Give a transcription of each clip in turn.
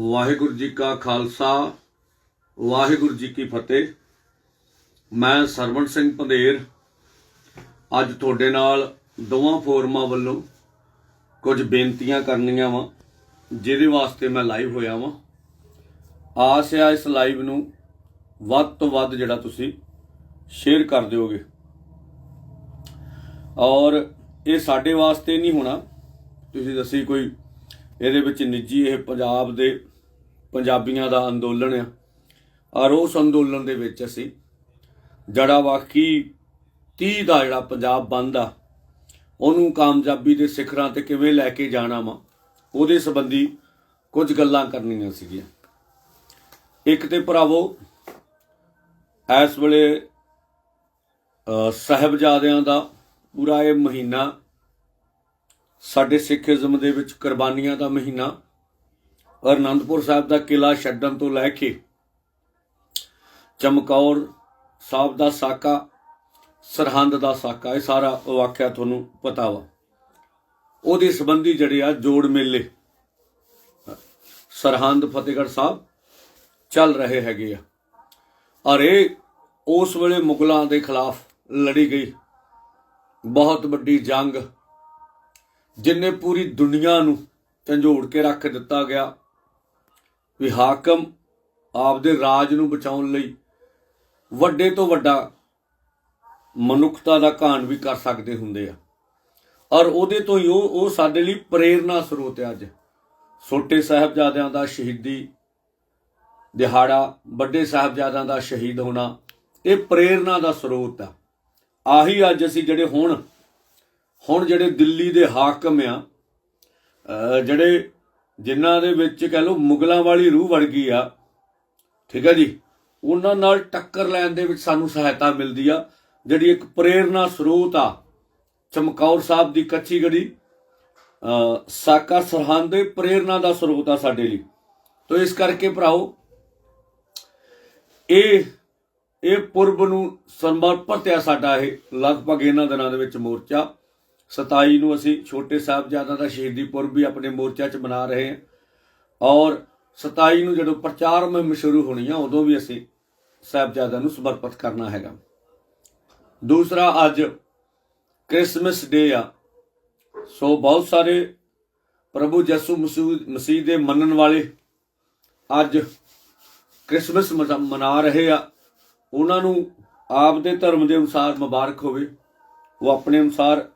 ਵਾਹਿਗੁਰੂ ਜੀ ਕਾ ਖਾਲਸਾ, ਵਾਹਿਗੁਰੂ ਜੀ ਕੀ ਫਤਿਹ। ਮੈਂ ਸਰਵਣ ਸਿੰਘ ਪੰਧੇਰ। ਅੱਜ ਤੁਹਾਡੇ ਨਾਲ ਦੋਵਾਂ ਫੋਰਮਾਂ ਵੱਲੋਂ ਕੁਝ ਬੇਨਤੀਆਂ ਕਰਨੀਆਂ ਵਾ, ਜਿਹਦੇ ਵਾਸਤੇ ਮੈਂ ਲਾਈਵ ਹੋਇਆ ਵਾਂ। ਆਸ ਆ ਇਸ ਲਾਈਵ ਨੂੰ ਵੱਧ ਤੋਂ ਵੱਧ ਜਿਹੜਾ ਤੁਸੀਂ ਸ਼ੇਅਰ ਕਰ ਦਿਓਗੇ। ਔਰ ਇਹ ਸਾਡੇ ਵਾਸਤੇ ਨਹੀਂ ਹੋਣਾ। ਤੁਸੀਂ ਦੱਸੀ ਕੋਈ ਇਹਦੇ ਵਿੱਚ ਨਿੱਜੀ ਇਹ ਪੰਜਾਬ ਦੇ ਪੰਜਾਬੀਆਂ ਦਾ ਅੰਦੋਲਨ ਆ। ਔਰ ਉਸ ਅੰਦੋਲਨ ਦੇ ਵਿੱਚ ਅਸੀਂ ਜੜਾ ਵਾਕੀ 30 ਦਾ ਜਿਹੜਾ ਪੰਜਾਬ ਬੰਦ ਆ ਉਹਨੂੰ ਕਾਮਯਾਬੀ ਦੇ ਸਿਖਰਾਂ ਤੇ ਕਿਵੇਂ ਲੈ ਕੇ ਜਾਣਾ ਵਾ ਉਹਦੇ ਸੰਬੰਧੀ ਕੁਝ ਗੱਲਾਂ ਕਰਨੀਆਂ ਸੀਗੀਆਂ। ਇੱਕ ਤੇ ਭਰਾਵੋ ਇਸ ਵੇਲੇ ਅ, ਸਾਹਿਬਜ਼ਾਦਿਆਂ ਦਾ ਪੂਰਾ ਇਹ ਮਹੀਨਾ ਸਾਡੇ ਸਿੱਖੀਜ਼ਮ ਦੇ ਵਿੱਚ ਕੁਰਬਾਨੀਆਂ ਦਾ ਮਹੀਨਾ ਔਰ ਅਨੰਦਪੁਰ ਸਾਹਿਬ ਦਾ ਕਿਲਾ ਛੱਡਣ ਤੋਂ ਲੈ ਕੇ ਚਮਕੌਰ ਸਾਹਿਬ ਦਾ ਸਾਕਾ, ਸਰਹੰਦ ਦਾ ਸਾਕਾ, ਇਹ ਸਾਰਾ ਵਾਕਿਆ ਤੁਹਾਨੂੰ ਪਤਾ ਵਾ। ਉਹਦੇ ਸੰਬੰਧੀ ਜਿਹੜੇ ਆ ਜੋੜ ਮੇਲੇ ਸਰਹੰਦ, ਫਤਿਹਗੜ੍ਹ ਸਾਹਿਬ ਚੱਲ ਰਹੇ ਹੈਗੇ ਆ। ਔਰ ਇਹ ਉਸ ਵੇਲੇ ਮੁਗਲਾਂ ਦੇ ਖਿਲਾਫ ਲੜੀ ਗਈ। ਬਹੁਤ ਵੱਡੀ ਜੰਗ, ਜਿੰਨੇ ਪੂਰੀ ਦੁਨੀਆ ਨੂੰ ਝੰਜੋੜ ਕੇ ਰੱਖ ਦਿੱਤਾ ਗਿਆ। ਵੀ ਹਾਕਮ ਆਪਦੇ ਰਾਜ ਨੂੰ ਬਚਾਉਣ ਲਈ ਵੱਡੇ ਤੋਂ ਵੱਡਾ ਮਨੁੱਖਤਾ ਦਾ ਘਾਣ ਵੀ ਕਰ ਸਕਦੇ ਹੁੰਦੇ ਆ। ਔਰ ਉਹਦੇ ਤੋਂ ਹੀ ਉਹ ਉਹ ਸਾਡੇ ਲਈ ਪ੍ਰੇਰਣਾ ਸਰੋਤ ਹੈ ਅੱਜ। ਛੋਟੇ ਸਾਹਿਬਜ਼ਾਦਿਆਂ ਦਾ ਸ਼ਹੀਦੀ ਦਿਹਾੜਾ, ਵੱਡੇ ਸਾਹਿਬਜ਼ਾਦਿਆਂ ਦਾ ਸ਼ਹੀਦ ਹੋਣਾ, ਇਹ ਪ੍ਰੇਰਣਾ ਦਾ ਸਰੋਤ ਆ। ਆਹੀ ਅੱਜ ਅਸੀਂ ਜਿਹੜੇ ਹੁਣ ਹੁਣ ਜਿਹੜੇ ਦਿੱਲੀ ਦੇ ਹਾਕਮ ਆ ਜਿਹੜੇ ਜਿਨ੍ਹਾਂ ਦੇ ਵਿੱਚ ਕਹਿ ਲਓ ਮੁਗਲਾਂ ਵਾਲੀ ਰੂਹ ਵੜ ਗਈ ਆ। ਠੀਕ ਹੈ ਜੀ? ਉਹਨਾਂ ਨਾਲ ਟੱਕਰ ਲੈਣ ਦੇ ਵਿੱਚ ਸਾਨੂੰ ਸਹਾਇਤਾ ਮਿਲਦੀ ਆ। ਜਿਹੜੀ ਇੱਕ ਪ੍ਰੇਰਣਾ ਸਰੋਤ ਆ, ਚਮਕੌਰ ਸਾਹਿਬ ਦੀ ਕੱਚੀ ਗੜੀ, ਅਹ, ਸਾਕਾ ਸਰਹੰਦ ਦੇ ਪ੍ਰੇਰਣਾ ਦਾ ਸਰੋਤ ਆ ਸਾਡੇ ਲਈ। ਤੋ ਇਸ ਕਰਕੇ ਭਰਾਓ, ਇਹ ਇਹ ਪੁਰਬ ਨੂੰ ਸਮਰਪਿਤ ਆ ਸਾਡਾ ਇਹ, ਲਗਭਗ ਇਹਨਾਂ ਦਿਨਾਂ ਦੇ ਵਿੱਚ ਮੋਰਚਾ। 27 ਨੂੰ ਅਸੀਂ ਛੋਟੇ ਸਾਹਿਬਜ਼ਾਦਿਆਂ ਦਾ ਸ਼ਹੀਦੀ ਪੁਰਬ ਵੀ ਆਪਣੇ ਮੋਰਚਾ 'ਚ ਮਨਾ ਰਹੇ ਹਾਂ। ਔਰ 27 ਨੂੰ ਜਦੋਂ ਪ੍ਰਚਾਰ ਮੁਹਿੰਮ ਸ਼ੁਰੂ ਹੋਣੀ ਆ, ਉਦੋਂ ਵੀ ਅਸੀਂ ਸਾਹਿਬਜ਼ਾਦਿਆਂ ਨੂੰ ਸਮਰਪਿਤ ਕਰਨਾ ਹੈਗਾ। ਦੂਸਰਾ, ਅੱਜ ਕ੍ਰਿਸਮਸ ਡੇ ਆ। ਸੋ ਬਹੁਤ ਸਾਰੇ ਪ੍ਰਭੂ ਯਿਸੂ ਮਸੀਹ ਮਸੀਹ ਦੇ ਮੰਨਣ ਵਾਲੇ ਅੱਜ ਕ੍ਰਿਸਮਸ ਮਨਾ ਰਹੇ ਆ। ਉਹਨਾਂ ਨੂੰ ਆਪ ਦੇ ਧਰਮ ਦੇ ਅਨੁਸਾਰ ਮੁਬਾਰਕ ਹੋਵੇ। ਉਹ ਆਪਣੇ ਅਨੁਸਾਰ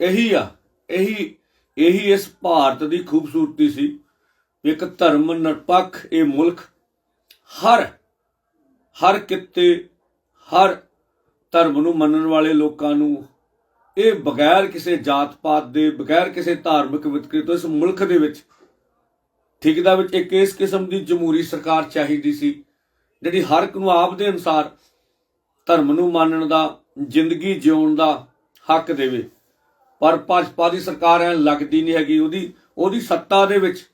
ਇਹੀ ਆ, ਇਹੀ ਇਹੀ ਇਸ ਭਾਰਤ ਦੀ ਖੂਬਸੂਰਤੀ ਸੀ। ਇੱਕ ਧਰਮ ਨਿਰਪੱਖ, ਇਹ ਮੁਲਕ ਹਰ ਹਰ ਕਿਤੇ, ਹਰ ਧਰਮ ਨੂੰ ਮੰਨਣ ਵਾਲੇ ਲੋਕਾਂ ਨੂੰ, ਇਹ ਬਗੈਰ ਕਿਸੇ ਜਾਤ ਪਾਤ ਦੇ, ਬਗੈਰ ਕਿਸੇ ਧਾਰਮਿਕ ਵਿਤਕਰੇ ਤੋਂ ਇਸ ਮੁਲਕ ਦੇ ਵਿੱਚ ਠੀਕ ਦਾ ਵਿੱਚ ਇੱਕ ਇਸ ਕਿਸਮ ਦੀ ਜਮਹੂਰੀ ਸਰਕਾਰ ਚਾਹੀਦੀ ਸੀ, ਜਿਹੜੀ ਹਰ ਇੱਕ ਨੂੰ ਆਪ ਦੇ ਅਨੁਸਾਰ ਧਰਮ ਨੂੰ ਮੰਨਣ ਦਾ, ਜ਼ਿੰਦਗੀ ਜਿਉਣ ਦਾ ਹੱਕ ਦੇਵੇ। ਪਰ ਭਾਜਪਾ ਦੀ ਸਰਕਾਰ ਐ ਲੱਗਦੀ ਨਹੀਂ ਹੈਗੀ। ਉਹਦੀ ਉਹਦੀ ਸੱਤਾ ਦੇ ਵਿੱਚ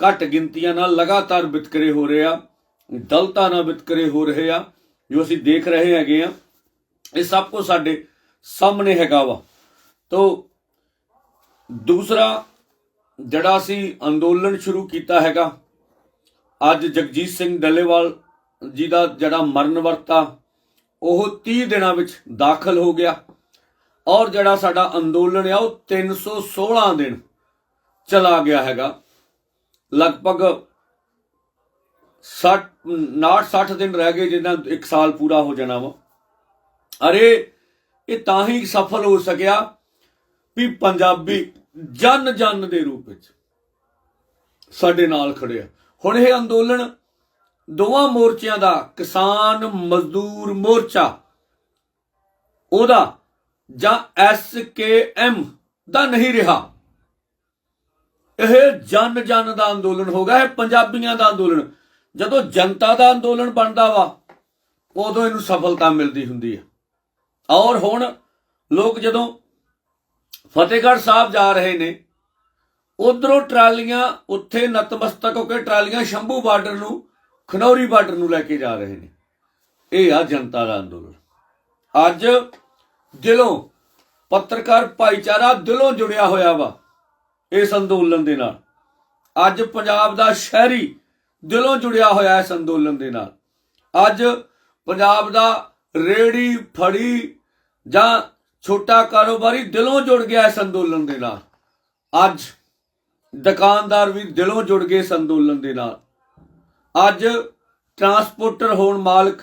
ਘੱਟ ਗਿਣਤੀਆਂ ਨਾਲ ਲਗਾਤਾਰ ਵਿਤਕਰੇ ਹੋ ਰਹੇ ਆ, ਦਲਤਾ ਨਾਲ ਵਿਤਕਰੇ ਹੋ ਰਹੇ ਆ, ਜੋ ਅਸੀਂ ਦੇਖ ਰਹੇ ਹੈਗੇ ਆ। ਇਹ ਸਭ ਕੁਝ ਸਾਡੇ ਸਾਹਮਣੇ ਹੈਗਾ ਵਾ। ਤੋ ਦੂਸਰਾ ਜਿਹੜਾ ਅਸੀਂ ਅੰਦੋਲਨ ਸ਼ੁਰੂ ਕੀਤਾ ਹੈਗਾ, ਅੱਜ ਜਗਜੀਤ ਸਿੰਘ ਡੱਲੇਵਾਲ ਜੀ ਦਾ ਜਿਹੜਾ ਮਰਨ ਵਰਤਾ, ਉਹ 30 ਦਿਨਾਂ ਵਿੱਚ ਦਾਖਲ ਹੋ ਗਿਆ। ਔਰ ਜਿਹੜਾ ਸਾਡਾ ਅੰਦੋਲਨ ਆ, ਉਹ 316 ਦਿਨ ਚਲਾ ਗਿਆ ਹੈਗਾ। ਲਗਭਗ 60 60 ਦਿਨ ਰਹਿ ਗਏ ਜਿੰਨਾ ਇੱਕ ਸਾਲ ਪੂਰਾ ਹੋ ਜਾਣਾ ਵਾ। ਅਰੇ, ਇਹ ਤਾਂ ਹੀ ਸਫਲ ਹੋ ਸਕਿਆ ਵੀ ਪੰਜਾਬੀ ਜਨ ਜਨ ਦੇ ਰੂਪ ਵਿੱਚ ਸਾਡੇ ਨਾਲ ਖੜੇ ਆ। ਹੁਣ ਇਹ ਅੰਦੋਲਨ ਦੋਵਾਂ ਮੋਰਚਿਆਂ ਦਾ ਕਿਸਾਨ ਮਜ਼ਦੂਰ ਮੋਰਚਾ, ਉਹਦਾ ਜਾਂ ਐਸਕੇਐਮ ਦਾ ਨਹੀਂ ਰਿਹਾ। ਇਹ ਜਨ ਜਨ ਦਾ ਅੰਦੋਲਨ ਹੋ ਗਿਆ, ਇਹ ਪੰਜਾਬੀਆਂ ਦਾ ਅੰਦੋਲਨ। ਜਦੋਂ ਜਨਤਾ ਦਾ ਅੰਦੋਲਨ ਬਣਦਾ ਵਾ, ਉਦੋਂ ਇਹਨੂੰ ਸਫਲਤਾ ਮਿਲਦੀ ਹੁੰਦੀ ਹੈ ਔਰ ਹੁਣ ਲੋਕ ਜਦੋਂ ਫਤਿਹਗੜ੍ਹ ਸਾਹਿਬ ਜਾ ਰਹੇ ਨੇ, ਉਧਰੋਂ ਟਰਾਲੀਆਂ, ਉੱਥੇ ਨਤਮਸਤਕ ਹੋ ਕੇ ਟਰਾਲੀਆਂ ਸ਼ੰਭੂ ਬਾਰਡਰ ਨੂੰ, ਖਨੌਰੀ ਬਾਰਡਰ ਨੂੰ ਲੈ ਕੇ ਜਾ ਰਹੇ ਨੇ। ਇਹ ਆ ਜਨਤਾ ਦਾ ਅੰਦੋਲਨ। ਅੱਜ ਦਿਲੋਂ, ਪੱਤਰਕਾਰ ਭਾਈਚਾਰਾ ਦਿਲੋਂ ਜੁੜਿਆ ਹੋਇਆ ਵਾ ਇਸ ਅੰਦੋਲਨ ਦੇ ਨਾਲ। ਅੱਜ ਪੰਜਾਬ ਦਾ ਸ਼ਹਿਰੀ ਦਿਲੋਂ ਜੁੜਿਆ ਹੋਇਆ ਇਸ ਅੰਦੋਲਨ ਦੇ ਨਾਲ। ਅੱਜ ਪੰਜਾਬ ਦਾ ਰੇੜੀ, ਫੜੀ ਜਾਂ ਛੋਟਾ ਕਾਰੋਬਾਰੀ ਦਿਲੋਂ ਜੁੜ ਗਿਆ ਇਸ ਅੰਦੋਲਨ ਦੇ ਨਾਲ। ਅੱਜ ਦੁਕਾਨਦਾਰ ਵੀ ਦਿਲੋਂ ਜੁੜ ਗਏ ਇਸ ਅੰਦੋਲਨ ਦੇ ਨਾਲ। ਅੱਜ ਟਰਾਂਸਪੋਰਟਰ ਹੋਣ ਮਾਲਕ,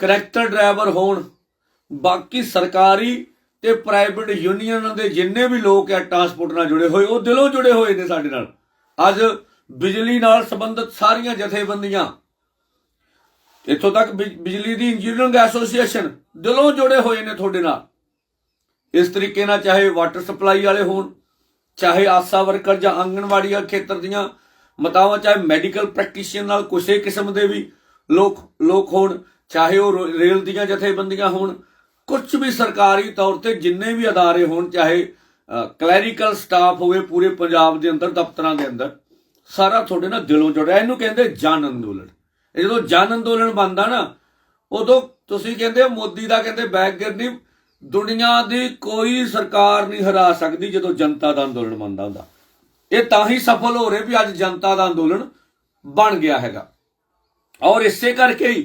ਕਰੈਕਟਰ ਡਰਾਈਵਰ ਹੋਣ ਬਾਕੀ ਸਰਕਾਰੀ ਤੇ ਪ੍ਰਾਈਵੇਟ ਯੂਨੀਅਨ ਦੇ ਜਿੰਨੇ ਵੀ ਲੋਕ ਆ ਟਰਾਂਸਪੋਰਟ ਨਾਲ ਜੁੜੇ ਹੋਏ, ਉਹ ਦਿਲੋਂ ਜੁੜੇ ਹੋਏ ਨੇ ਸਾਡੇ ਨਾਲ। ਅੱਜ ਬਿਜਲੀ ਨਾਲ ਸੰਬੰਧਿਤ ਸਾਰੀਆਂ ਜਥੇਬੰਦੀਆਂ, ਇੱਥੋਂ ਤੱਕ ਬਿਜ- ਬਿਜਲੀ ਦੀ ਇੰਜੀਨੀਅਰਿੰਗ ਐਸੋਸੀਏਸ਼ਨ ਦਿਲੋਂ ਜੁੜੇ ਹੋਏ ਨੇ ਤੁਹਾਡੇ ਨਾਲ। ਇਸ ਤਰੀਕੇ ਨਾਲ ਚਾਹੇ ਵਾਟਰ ਸਪਲਾਈ ਵਾਲੇ ਹੋਣ, ਚਾਹੇ ਆਸਾ ਵਰਕਰ ਜਾਂ ਆਂਗਣਵਾੜੀ ਖੇਤਰ ਦੀਆਂ ਮਤਾਵਾਂ, ਚਾਹੇ ਮੈਡੀਕਲ ਪ੍ਰੈਕਟੀਸ਼ੀਅਨ ਨਾਲ ਕਿਸੇ ਕਿਸਮ ਦੇ ਵੀ ਲੋਕ ਲੋਕ ਹੋਣ, ਚਾਹੇ ਉਹ ਰੇਲ ਦੀਆਂ ਜਥੇਬੰਦੀਆਂ ਹੋਣ ਕੁਝ ਵੀ ਸਰਕਾਰੀ ਤੌਰ ਤੇ ਜਿੰਨੇ ਵੀ ਅਦਾਰੇ ਹੋਣ, ਚਾਹੇ ਕਲੈਰੀਕਲ ਸਟਾਫ ਹੋਵੇ ਪੂਰੇ ਪੰਜਾਬ ਦੇ ਅੰਦਰ, ਦਫ਼ਤਰਾਂ ਦੇ ਅੰਦਰ, ਸਾਰਾ ਤੁਹਾਡੇ ਨਾਲ ਦਿਲੋਂ ਜੁੜਿਆ ਇਹਨੂੰ ਕਹਿੰਦੇ ਜਨ ਅੰਦੋਲਨ। ਇਹ ਜਦੋਂ ਜਨ ਅੰਦੋਲਨ ਬਣਦਾ ਨਾ, ਉਦੋਂ ਤੁਸੀਂ ਕਹਿੰਦੇ ਮੋਦੀ ਦਾ ਕਹਿੰਦੇ ਬੈਕਗਰ ਨਹੀਂ, ਦੁਨੀਆ ਦੀ ਕੋਈ ਸਰਕਾਰ ਨਹੀਂ ਹਰਾ ਸਕਦੀ ਜਦੋਂ ਜਨਤਾ ਦਾ ਅੰਦੋਲਨ ਬਣਦਾ ਹੁੰਦਾ। ਇਹ ਤਾਂ ਹੀ ਸਫਲ ਹੋ ਰਹੇ ਵੀ ਅੱਜ ਜਨਤਾ ਦਾ ਅੰਦੋਲਨ ਬਣ ਗਿਆ ਹੈਗਾ। ਔਰ ਇਸੇ ਕਰਕੇ ਹੀ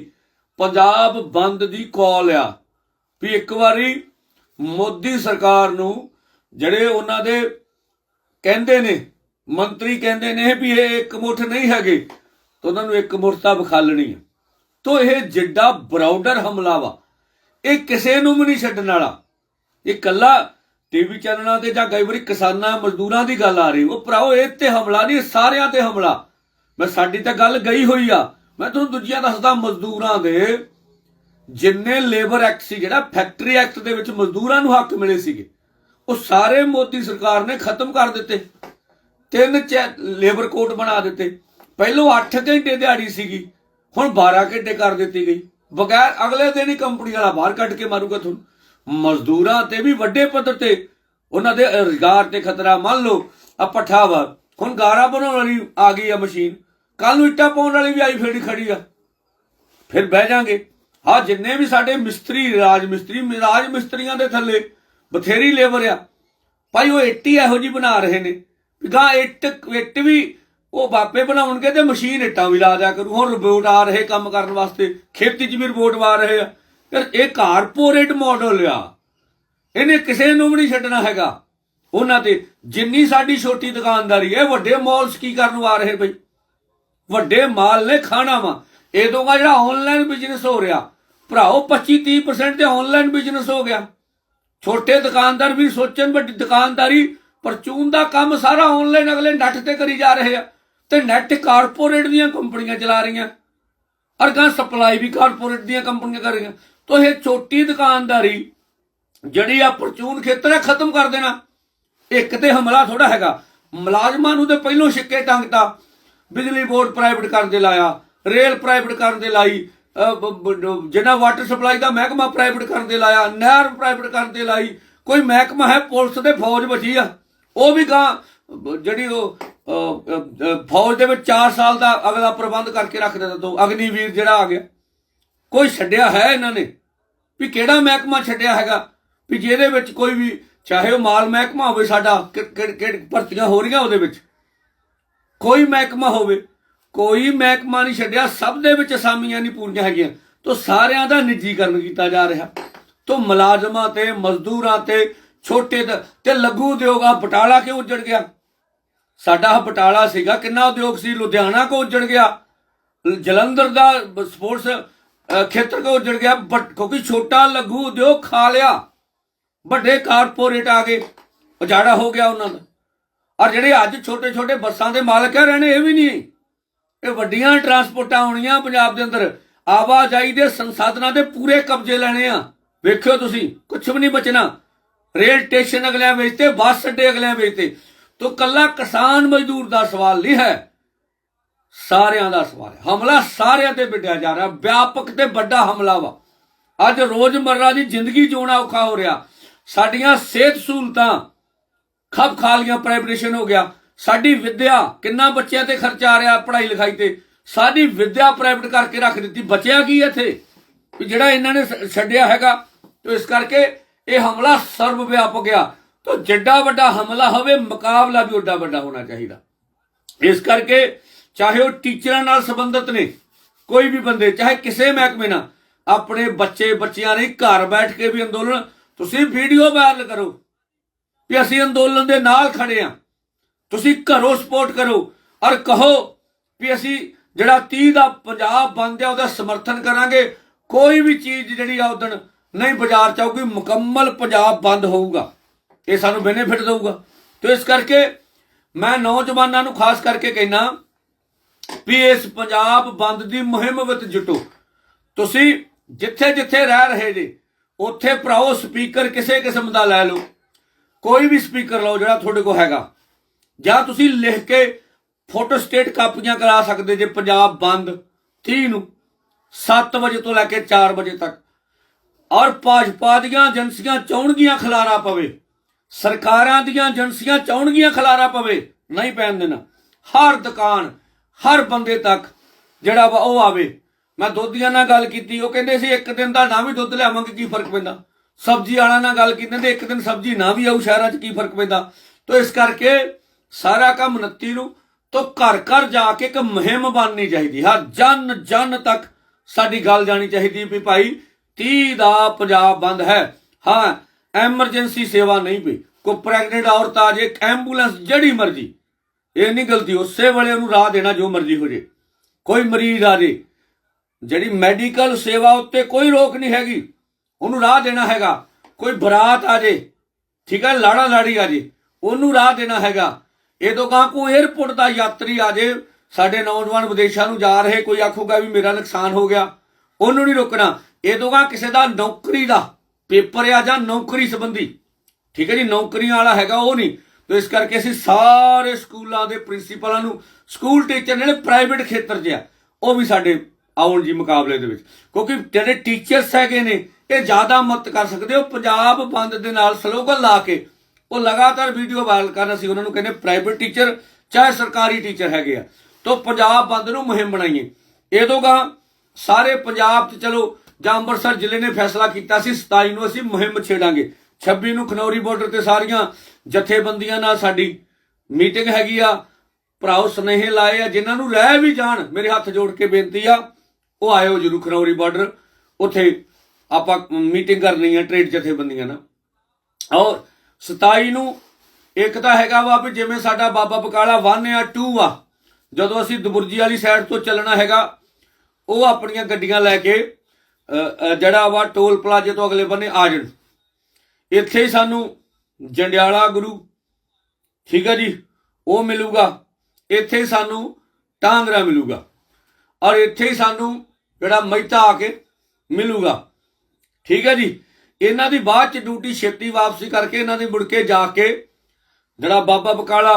ਪੰਜਾਬ ਬੰਦ ਦੀ ਕਾਲ ਆ। ਵੀ ਇੱਕ ਵਾਰੀ ਮੋਦੀ ਸਰਕਾਰ ਨੂੰ ਜਿਹੜੇ ਉਹਨਾਂ ਦੇ ਕਹਿੰਦੇ ਨੇ, ਮੰਤਰੀ ਕਹਿੰਦੇ ਨੇ ਵੀ ਇਹ ਇੱਕ ਮੁੱਠ ਨਹੀਂ ਹੈਗੇ, ਤਾਂ ਉਹਨਾਂ ਨੂੰ ਇੱਕ ਮੁੱਠਤਾ ਵਿਖਾਲਣੀ ਹੈ ਤੋ ਇਹ ਜਿੱਡਾ ਬਰਾਊਡਰ ਹਮਲਾ ਵਾ। ਇਹ ਕਿਸੇ ਨੂੰ ਵੀ ਨਹੀਂ ਛੱਡਣ ਵਾਲਾ। ਇਹ ਕੱਲਾ ਟੀਵੀ ਚੈਨਲਾਂ ਤੇ ਜਾਂ ਕਈ ਵਾਰੀ ਕਿਸਾਨਾਂ, ਮਜ਼ਦੂਰਾਂ ਦੀ ਗੱਲ ਆ ਰਹੀ। ਉਹ ਭਰਾਓ, ਇਹ ਤੇ ਹਮਲਾ ਨਹੀਂ ਸਾਰਿਆਂ ਤੇ ਹਮਲਾ। ਮੈਂ ਸਾਡੀ ਤਾਂ ਗੱਲ ਗਈ ਹੋਈ ਆ। ਮੈਂ ਤੁਹਾਨੂੰ ਦੂਜੀਆਂ ਦੱਸਦਾ, ਮਜ਼ਦੂਰਾਂ ਦੇ ਜਿੰਨੇ ਲੇਬਰ ਐਕਟ ਸੀ ਜਿਹੜਾ, ਫੈਕਟਰੀ ਐਕਟ ਦੇ ਵਿੱਚ ਮਜ਼ਦੂਰਾਂ ਨੂੰ ਹੱਕ ਮਿਲੇ ਸੀਗੇ, ਉਹ ਸਾਰੇ ਮੋਦੀ ਸਰਕਾਰ ਨੇ ਖਤਮ ਕਰ ਦਿੱਤੇ। ਤਿੰਨ ਲੇਬਰ ਕੋਡ ਬਣਾ ਦਿੱਤੇ। ਪਹਿਲੋਂ 8 ਘੰਟੇ ਦਿਹਾੜੀ ਸੀਗੀ, ਹੁਣ 12 ਘੰਟੇ ਕਰ ਦਿੱਤੀ ਗਈ। ਬਗੈਰ ਅਗਲੇ ਦਿਨ ਹੀ ਕੰਪਨੀ ਵਾਲਾ ਬਾਹਰ ਕੱਢ ਕੇ ਮਾਰੂਗਾ ਤੁਹਾਨੂੰ। ਮਜ਼ਦੂਰਾਂ ਤੇ ਵੀ ਵੱਡੇ ਪੱਧਰ ਤੇ ਉਹਨਾਂ ਦੇ ਰੁਜ਼ਗਾਰ ਤੇ ਖਤਰਾ। ਮੰਨ ਲਓ ਆ ਪੱਠਾ ਹੁਣ ਗਾਰਾ ਬਣਾਉਣ ਵਾਲੀ ਆ ਗਈ ਆ ਮਸ਼ੀਨ। ਕੱਲ ਨੂੰ ਇੱਟਾਂ ਪਾਉਣ ਵਾਲੀ ਵੀ ਆਈ ਫੇੜੀ ਖੜੀ ਆ। ਫਿਰ ਬਹਿ ਜਾਾਂਗੇ। ਹਾਂ ਜਿੰਨੇ ਵੀ ਸਾਡੇ ਮਿਸਤਰੀ ਰਾਜ ਮਿਸਤਰੀ ਰਾਜ ਮਿਸਤਰੀਆਂ ਦੇ ਥੱਲੇ ਬਥੇਰੀ ਲੇਬਰ ਆ। ਭਾਈ ਉਹ ਇੱਟ ਹੀ ਇਹੋ ਜੀ ਬਣਾ ਰਹੇ ਨੇ। ਵੀ ਗਾਂ ਇੱਟ ਇੱਟ ਵੀ ਉਹ ਬਾਪੇ ਬਣਾਉਣਗੇ ਤੇ ਮਸ਼ੀਨ ਇੱਟਾਂ ਵੀ ਲਾ ਦਿਆ ਕਰੂ। ਹੁਣ ਰੋਬੋਟ ਆ ਰਹੇ ਕੰਮ ਕਰਨ ਵਾਸਤੇ। ਖੇਤੀ 'ਚ ਵੀ ਰੋਬੋਟ ਆ ਰਹੇ ਆ। ਫਿਰ ਇਹ ਕਾਰਪੋਰੇਟ ਮਾਡਲ ਆ। ਇਹਨੇ ਕਿਸੇ ਨੂੰ ਵੀ ਨਹੀਂ ਛੱਡਣਾ ਹੈਗਾ। ਉਹਨਾਂ ਤੇ ਜਿੰਨੀ ਸਾਡੀ ਛੋਟੀ ਦੁਕਾਨਦਾਰੀ ਹੈ, ਵੱਡੇ ਮਾਲਸ ਕੀ ਕਰਨ ਆ ਰਹੇ ਬਈ? ਵੱਡੇ ਮਾਲ ਨੇ, ਖਾਣਾ ਵਾ। ਇਹਦੋਂ ਦਾ ਜਿਹੜਾ ਆਨਲਾਈਨ ਬਿਜ਼ਨਸ ਹੋ ਰਿਹਾ ਭਰਾਓ 25 30% ਤੇ ਆਨਲਾਈਨ ਬਿਜ਼ਨਸ ਹੋ ਗਿਆ। ਛੋਟੇ ਦੁਕਾਨਦਾਰ ਵੀ ਸੋਚਣ, ਵੱਡੀ ਦੁਕਾਨਦਾਰੀ ਪਰਚੂਨ ਦਾ ਕੰਮ ਸਾਰਾ ਆਨਲਾਈਨ ਅਗਲੇ ਨੈਟ ਤੇ ਕਰੀ ਜਾ ਰਹੇ ਆ। ਤੇ ਨੈਟ ਕਾਰਪੋਰੇਟ ਦੀਆਂ ਕੰਪਨੀਆਂ ਚਲਾ ਰਹੀਆਂ। ਅਰਗਾ ਸਪਲਾਈ ਵੀ ਕਾਰਪੋਰੇਟ ਦੀਆਂ ਕੰਪਨੀਆਂ ਕਰ ਰਹੀਆਂ। ਤੋ ਇਹ ਛੋਟੀ ਦੁਕਾਨਦਾਰੀ, ਜਿਹੜੀ ਆ ਪਰਚੂਨ ਖੇਤਰ ਹੈ ਖਤਮ ਕਰ ਦੇਣਾ। ਇੱਕ ਤੇ ਹਮਲਾ ਥੋੜਾ ਹੈਗਾ। ਮੁਲਾਜ਼ਮਾਂ ਨੂੰ ਤੇ ਪਹਿਲੋਂ ਛਿੱਕੇ ਟੰਗਤਾ। ਬਿਜਲੀ ਬੋਰਡ ਪ੍ਰਾਈਵੇਟ ਕਰਨ ਦੇ ਲਾਇਆ। ਰੇਲ ਪ੍ਰਾਈਵੇਟ ਕਰਨ ਦੇ ਲਾਈ। ਅਹ ਜਿਹੜਾ ਵਾਟਰ ਸਪਲਾਈ ਦਾ ਮਹਿਕਮਾ ਪ੍ਰਾਈਵੇਟ ਕਰਨ ਦੇ ਲਾਇਆ, ਨਹਿਰ ਪ੍ਰਾਈਵੇਟ ਕਰਨ ਦੇ ਲਾਈ, ਕੋਈ ਮਹਿਕਮਾ ਹੈ, ਪੁਲਿਸ ਤੇ ਫੌਜ ਬਚੀ ਆ। ਉਹ ਵੀ ਗਾਂ ਜਿਹੜੀ ਉਹ ਫੌਜ ਦੇ ਵਿੱਚ 4 ਸਾਲ ਦਾ ਅਗਲਾ ਪ੍ਰਬੰਧ ਕਰਕੇ ਰੱਖ ਦਿੱਤਾ ਤੋਂ, ਅਗਨੀਵੀਰ ਜਿਹੜਾ ਆ ਗਿਆ। ਕੋਈ ਛੱਡਿਆ ਹੈ ਇਹਨਾਂ ਨੇ? ਵੀ ਕਿਹੜਾ ਮਹਿਕਮਾ ਛੱਡਿਆ ਹੈਗਾ? ਵੀ ਜਿਹਦੇ ਵਿੱਚ ਕੋਈ ਵੀ, ਚਾਹੇ ਉਹ ਮਾਲ ਮਹਿਕਮਾ ਹੋਵੇ ਸਾਡਾ, ਕਿ- ਕਿ ਭਰਤੀਆਂ ਹੋ ਰਹੀਆਂ ਉਹਦੇ ਵਿੱਚ। ਕੋਈ ਮਹਿਕਮਾ ਹੋਵੇ। ਕੋਈ ਮਹਿਕਮਾ ਨਹੀਂ ਛੱਡਿਆ, ਸਭ ਦੇ ਵਿੱਚ ਅਸਾਮੀਆਂ ਨਹੀਂ ਪੂਰੀਆਂ ਹੈਗੀਆਂ। ਤੋਂ ਸਾਰਿਆਂ ਦਾ ਨਿੱਜੀਕਰਨ ਕੀਤਾ ਜਾ ਰਿਹਾ। ਤੋਂ ਮੁਲਾਜ਼ਮਾਂ ਤੇ, ਮਜ਼ਦੂਰਾਂ ਤੇ, ਛੋਟੇ ਤੇ ਲਘੂ ਉਦਯੋਗ ਆ ਬਟਾਲਾ ਕਿਉਂ ਉੱਜੜ ਗਿਆ? ਸਾਡਾ ਬਟਾਲਾ ਸੀਗਾ, ਕਿੰਨਾ ਉਦਯੋਗ ਸੀ? ਲੁਧਿਆਣਾ ਕੋ ਉੱਜੜ ਗਿਆ। ਜਲੰਧਰ ਦਾ ਸਪੋਰਟਸ ਖੇਤਰ ਕੋ ਉੱਜੜ ਗਿਆ। ਬਟ, ਕਿਉਂਕਿ ਛੋਟਾ ਲਘੂ ਉਦਯੋਗ ਖਾ ਲਿਆ। ਵੱਡੇ ਕਾਰਪੋਰੇਟ ਆ ਗਏ। ਉਜਾੜਾ ਹੋ ਗਿਆ ਉਹਨਾਂ ਦਾ। ਔਰ ਜਿਹੜੇ ਅੱਜ ਛੋਟੇ ਛੋਟੇ ਬੱਸਾਂ ਦੇ ਮਾਲਕ ਆ, ਰਹਿਣੇ ਇਹ ਵੀ ਨਹੀਂ। ਇਹ ਵੱਡੀਆਂ ਟਰਾਂਸਪੋਰਟਾਂ ਆਉਣੀਆਂ ਪੰਜਾਬ ਦੇ ਅੰਦਰ। ਆਵਾਜਾਈ ਦੇ ਸੰਸਾਧਨਾਂ ਦੇ ਪੂਰੇ ਕਬਜ਼ੇ ਲੈਣੇ ਆ। ਵੇਖਿਓ ਤੁਸੀਂ ਕੁਝ ਵੀ ਨਹੀਂ ਬਚਣਾ। ਰੇਲ ਸਟੇਸ਼ਨ ਅਗਲਿਆਂ ਵਿੱਚ ਬੱਸ ਅੱਡੇ ਅਗਲਿਆਂ ਵਿੱਚ ਤੋ। ਕੱਲਾ ਕਿਸਾਨ ਮਜ਼ਦੂਰ ਦਾ ਸਵਾਲ ਨਹੀਂ ਹੈ। ਸਾਰਿਆਂ ਦਾ ਸਵਾਲ ਹੈ। ਹਮਲਾ ਸਾਰਿਆਂ ਤੇ ਵਿੱਢਿਆ ਜਾ ਰਿਹਾ। ਵਿਆਪਕ ਤੇ ਵੱਡਾ ਹਮਲਾ ਵਾ। ਅੱਜ ਰੋਜ਼ਮਰਰਾ ਦੀ ਜ਼ਿੰਦਗੀ ਜਿਉਣਾ ਔਖਾ ਹੋ ਰਿਹਾ। ਸਾਡੀਆਂ ਸਿਹਤ ਸਹੂਲਤਾਂ ਖੱਪ ਖਾ ਲੀਆਂ ਪ੍ਰਾਈਵੇਟੇਸ਼ਨ ਹੋ ਗਿਆ। ਸਾਡੀ ਵਿੱਦਿਆ ਕਿੰਨਾ ਬੱਚਿਆਂ ਤੇ ਖਰਚਾ ਆ ਰਿਹਾ ਪੜ੍ਹਾਈ ਲਿਖਾਈ ਤੇ? ਸਾਡੀ ਵਿੱਦਿਆ ਪ੍ਰਾਈਵੇਟ ਕਰਕੇ ਰੱਖ ਦਿੱਤੀ। ਬਚਿਆ ਕੀ ਇੱਥੇ? ਵੀ ਜਿਹੜਾ ਇਹਨਾਂ ਨੇ ਛੱਡਿਆ ਹੈਗਾ, ਤੇ ਇਸ ਕਰਕੇ ਇਹ ਹਮਲਾ ਸਰਵ ਵਿਆਪਕ ਆ। ਤਾਂ ਜਿੱਡਾ ਵੱਡਾ ਹਮਲਾ ਹੋਵੇ, ਮੁਕਾਬਲਾ ਵੀ ਓਡਾ ਵੱਡਾ ਹੋਣਾ ਚਾਹੀਦਾ। ਇਸ ਕਰਕੇ ਚਾਹੇ ਉਹ ਟੀਚਰਾਂ ਨਾਲ ਸੰਬੰਧਿਤ ਨੇ, ਕੋਈ ਵੀ ਬੰਦੇ, ਚਾਹੇ ਕਿਸੇ ਮਹਿਕਮੇ ਨਾਲ, ਆਪਣੇ ਬੱਚੇ ਬੱਚਿਆਂ ਨੇ ਘਰ ਬੈਠ ਕੇ ਵੀ ਅੰਦੋਲਨ, ਤੁਸੀਂ ਵੀਡੀਓ ਵਾਇਰਲ ਕਰੋ ਵੀ ਅਸੀਂ ਅੰਦੋਲਨ ਦੇ ਨਾਲ ਖੜੇ ਆ। ਤੁਸੀਂ ਘਰੋਂ ਸਪੋਰਟ ਕਰੋ ਔਰ ਕਹੋ ਵੀ ਅਸੀਂ ਜਿਹੜਾ 30 ਦਾ ਪੰਜਾਬ ਬੰਦ ਆ, ਉਹਦਾ ਸਮਰਥਨ ਕਰਾਂਗੇ। ਕੋਈ ਵੀ ਚੀਜ਼ ਜਿਹੜੀ ਆ ਉਦਣ ਨਹੀਂ ਬਾਜ਼ਾਰ ਚ ਆਊਗੀ, ਮੁਕੰਮਲ ਪੰਜਾਬ ਬੰਦ ਹੋਊਗਾ। ਇਹ ਸਾਨੂੰ ਬੈਨੀਫਿਟ ਦੇਊਗਾ। ਤੇ ਇਸ ਕਰਕੇ ਮੈਂ ਨੌਜਵਾਨਾਂ ਨੂੰ ਖਾਸ ਕਰਕੇ ਕਹਿਣਾ ਵੀ ਇਸ ਪੰਜਾਬ ਬੰਦ ਦੀ ਮੁਹਿੰਮ ਵਿੱਚ ਜੁਟੋ। ਤੁਸੀਂ ਜਿੱਥੇ ਜਿੱਥੇ ਰਹਿ ਰਹੇ ਜੀ, ਉੱਥੇ ਭਰਾਓ ਸਪੀਕਰ ਕਿਸੇ ਕਿਸਮ ਦਾ ਲੈ ਲਓ। ਕੋਈ ਵੀ ਸਪੀਕਰ ਲਓ ਜਿਹੜਾ ਤੁਹਾਡੇ ਕੋਲ ਹੈਗਾ। ਜਾਂ ਤੁਸੀਂ ਲਿਖ ਕੇ ਫੋਟੋ ਸਟੇਟ ਕਾਪੀਆਂ ਕਰਾ ਸਕਦੇ ਜੇ ਪੰਜਾਬ ਬੰਦ 30 ਨੂੰ 7 ਵਜੇ ਤੋਂ ਲੈ ਕੇ 4 ਵਜੇ ਤੱਕ। ਔਰ ਭਾਜਪਾ ਦੀਆਂ ਏਜੰਸੀਆਂ ਚਾਉਣਗੀਆਂ ਖਲਾਰਾ ਪਵੇ, ਸਰਕਾਰਾਂ ਦੀਆਂ ਏਜੰਸੀਆਂ ਚਾਉਣਗੀਆਂ ਖਲਾਰਾ ਪਵੇ, ਨਹੀਂ ਪੈਣ ਦੇਣਾ। ਹਰ ਦੁਕਾਨ, ਹਰ ਬੰਦੇ ਤੱਕ ਜਿਹੜਾ ਵਾ ਉਹ ਆਵੇ। ਮੈਂ ਦੁੱਧੀਆਂ ਨਾਲ ਗੱਲ ਕੀਤੀ, ਉਹ ਕਹਿੰਦੇ ਸੀ ਇੱਕ ਦਿਨ ਦਾ ਨਾ ਵੀ ਦੁੱਧ ਲਿਆਵਾਂਗੇ, ਕੀ ਫ਼ਰਕ ਪੈਂਦਾ? ਸਬਜ਼ੀ ਵਾਲਾ ਨਾਲ ਗੱਲ ਕੀਤੀ ਤੇ ਇੱਕ ਦਿਨ ਸਬਜ਼ੀ ਨਾ ਵੀ ਆਊ ਸ਼ਹਿਰਾਂ 'ਚ, ਕੀ ਫ਼ਰਕ ਪੈਂਦਾ? ਤੋ ਇਸ ਕਰਕੇ ਸਾਰਾ ਕੰਮ 29 ਨੂੰ, ਤੋ ਘਰ ਘਰ ਜਾ ਕੇ ਇੱਕ ਮੁਹਿੰਮ ਬਣਨੀ ਚਾਹੀਦੀ ਹਰ ਜਨ ਜਨ ਤੱਕ ਸਾਡੀ ਗੱਲ ਜਾਣੀ ਚਾਹੀਦੀ ਵੀ ਭਾਈ 30 ਦਾ ਪੰਜਾਬ ਬੰਦ ਹੈ। ਹਾਂ, ਐਮਰਜੈਂਸੀ ਸੇਵਾ ਨਹੀਂ ਪਈ। ਕੋ ਪ੍ਰੈਗਨੈਂਟ ਔਰਤ ਆ ਜੇ ਐਂਬੂਲੈਂਸ ਜਿਹੜੀ ਮਰਜ਼ੀ, ਇਹ ਨਹੀਂ ਗਲਤੀ, ਉਸੇ ਵੇਲੇ ਉਹਨੂੰ ਰਾਹ ਦੇਣਾ ਜੋ ਮਰਜ਼ੀ ਹੋ ਜੇ। ਕੋਈ ਮਰੀਜ਼ ਆ ਜੇ, ਜਿਹੜੀ ਮੈਡੀਕਲ ਸੇਵਾ ਉੱਤੇ ਕੋਈ ਰੋਕ ਨਹੀਂ ਹੈਗੀ, ਉਹਨੂੰ ਰਾਹ ਦੇਣਾ ਹੈਗਾ। ਕੋਈ ਬਰਾਤ ਆ ਜੇ, ਠੀਕ ਹੈ ਲਾੜਾ ਲਾੜੀ ਆ ਜੇ, ਉਹਨੂੰ ਰਾਹ ਦੇਣਾ ਹੈਗਾ। ਇਹ ਤੋਂ ਕਹਾਂ ਕੋਈ 에어ਪੋਰਟ ਦਾ ਯਾਤਰੀ ਆ ਜੇ, ਸਾਡੇ ਨੌਜਵਾਨ ਵਿਦੇਸ਼ਾਂ ਨੂੰ ਜਾ ਰਹੇ, ਕੋਈ ਆਖੂਗਾ ਵੀ ਮੇਰਾ ਨੁਕਸਾਨ ਹੋ ਗਿਆ, ਉਹਨੂੰ ਨਹੀਂ ਰੋਕਣਾ। ਇਹ ਤੋਂ ਕਾ ਕਿਸੇ ਦਾ ਨੌਕਰੀ ਦਾ ਪੇਪਰ ਆ ਜਾਂ ਨੌਕਰੀ ਸੰਬੰਧੀ। ਠੀਕ ਹੈ ਜੀ, ਨੌਕਰੀਆਂ ਵਾਲਾ ਹੈਗਾ ਉਹ ਨਹੀਂ। ਤੇ ਇਸ ਕਰਕੇ ਅਸੀਂ ਸਾਰੇ ਸਕੂਲਾਂ ਦੇ ਪ੍ਰਿੰਸੀਪਲਾਂ ਨੂੰ, ਸਕੂਲ ਟੀਚਰ ਜਿਹੜੇ ਪ੍ਰਾਈਵੇਟ ਖੇਤਰ 'ਚ ਆ, ਉਹ ਵੀ ਸਾਡੇ ਆਉਣ ਜੀ ਮੁਕਾਬਲੇ ਦੇ ਵਿੱਚ। ਕਿਉਂਕਿ ਜਿਹੜੇ ਟੀਚਰਸ ਹੈਗੇ ਨੇ, ਇਹ ਜ਼ਿਆਦਾ ਮਦਦ ਕਰ ਸਕਦੇ ਹੋ ਪੰਜਾਬ ਬੰਦ ਦੇ ਨਾਲ ਸਲੋਗਨ ਲਾ ਕੇ ਉਹ ਲਗਾਤਾਰ ਵੀਡੀਓ ਵਾਇਰਲ ਕਰਨ ਅਸੀਂ ਉਹਨਾਂ ਨੂੰ ਕਹਿੰਦੇ ਪ੍ਰਾਈਵੇਟ ਟੀਚਰ ਚਾਹੇ ਸਰਕਾਰੀ ਟੀਚਰ ਹੈਗੇ ਆ। ਤੋਂ ਪੰਜਾਬ ਬੰਦ ਨੂੰ ਮੁਹਿੰਮ ਬਣਾਈਏ। ਇਹਦੋਗਾ ਸਾਰੇ ਪੰਜਾਬ 'ਚ ਚਲੋ, ਜਾਂ ਅੰਮ੍ਰਿਤਸਰ ਜ਼ਿਲ੍ਹੇ ਨੇ ਫੈਸਲਾ ਕੀਤਾ ਸੀ 27 ਨੂੰ ਅਸੀਂ ਮੁਹਿੰਮ ਛੇੜਾਂਗੇ। 26 ਨੂੰ ਖਨੌਰੀ ਬਾਰਡਰ ਤੇ ਸਾਰੀਆਂ ਜਥੇਬੰਦੀਆਂ ਨਾਲ ਸਾਡੀ ਮੀਟਿੰਗ ਹੈਗੀ ਆ। ਭਰਾਓ, ਸੁਨੇਹੇ ਲਾਏ ਆ। ਜਿਨ੍ਹਾਂ ਨੂੰ ਰਹਿ ਵੀ ਜਾਣ, ਮੇਰੇ ਹੱਥ ਜੋੜ ਕੇ ਬੇਨਤੀ ਆ, ਉਹ ਆਇਓ ਜਰੂਰ ਖਨੌਰੀ ਬਾਰਡਰ ਉੱਥੇ ਆਪਾਂ ਮੀਟਿੰਗ ਕਰਨੀ ਆ ਟ੍ਰੇਡ ਜਥੇਬੰਦੀਆਂ ਨਾਲ। ਔਰ 27 ਨੂੰ, ਇੱਕ ਤਾਂ ਹੈਗਾ ਵਾ ਵੀ ਜਿਵੇਂ ਸਾਡਾ ਬਾਬਾ ਬਕਾਲਾ 1 ਆ 2 ਆ, ਜਦੋਂ ਅਸੀਂ ਦਬੁਰਜੀ ਵਾਲੀ ਸਾਈਡ ਤੋਂ ਚੱਲਣਾ ਹੈਗਾ, ਉਹ ਆਪਣੀਆਂ ਗੱਡੀਆਂ ਲੈ ਕੇ ਜਿਹੜਾ ਵਾ ਟੋਲ ਪਲਾਜ਼ੇ ਤੋਂ ਅਗਲੇ ਬੰਨੇ ਆ ਜਾਣ। ਇੱਥੇ ਹੀ ਸਾਨੂੰ ਜੰਡਿਆਲਾ ਗੁਰੂ, ਠੀਕ ਹੈ ਜੀ, ਉਹ ਮਿਲੂਗਾ। ਇੱਥੇ ਹੀ ਸਾਨੂੰ ਟਾਂਗਰਾ ਮਿਲੂਗਾ। ਔਰ ਇੱਥੇ ਹੀ ਸਾਨੂੰ ਜਿਹੜਾ ਮਹਿਤਾ ਆ ਕੇ ਮਿਲੂਗਾ। ਠੀਕ ਹੈ ਜੀ? ਇਹਨਾਂ ਦੀ ਬਾਅਦ ਚ ਡਿਊਟੀ ਛੇਤੀ ਵਾਪਸੀ ਕਰਕੇ ਇਹਨਾਂ ਦੀ ਮੁੜ ਕੇ ਜਾ ਕੇ ਜਿਹੜਾ ਬਾਬਾ ਬਕਾਲਾ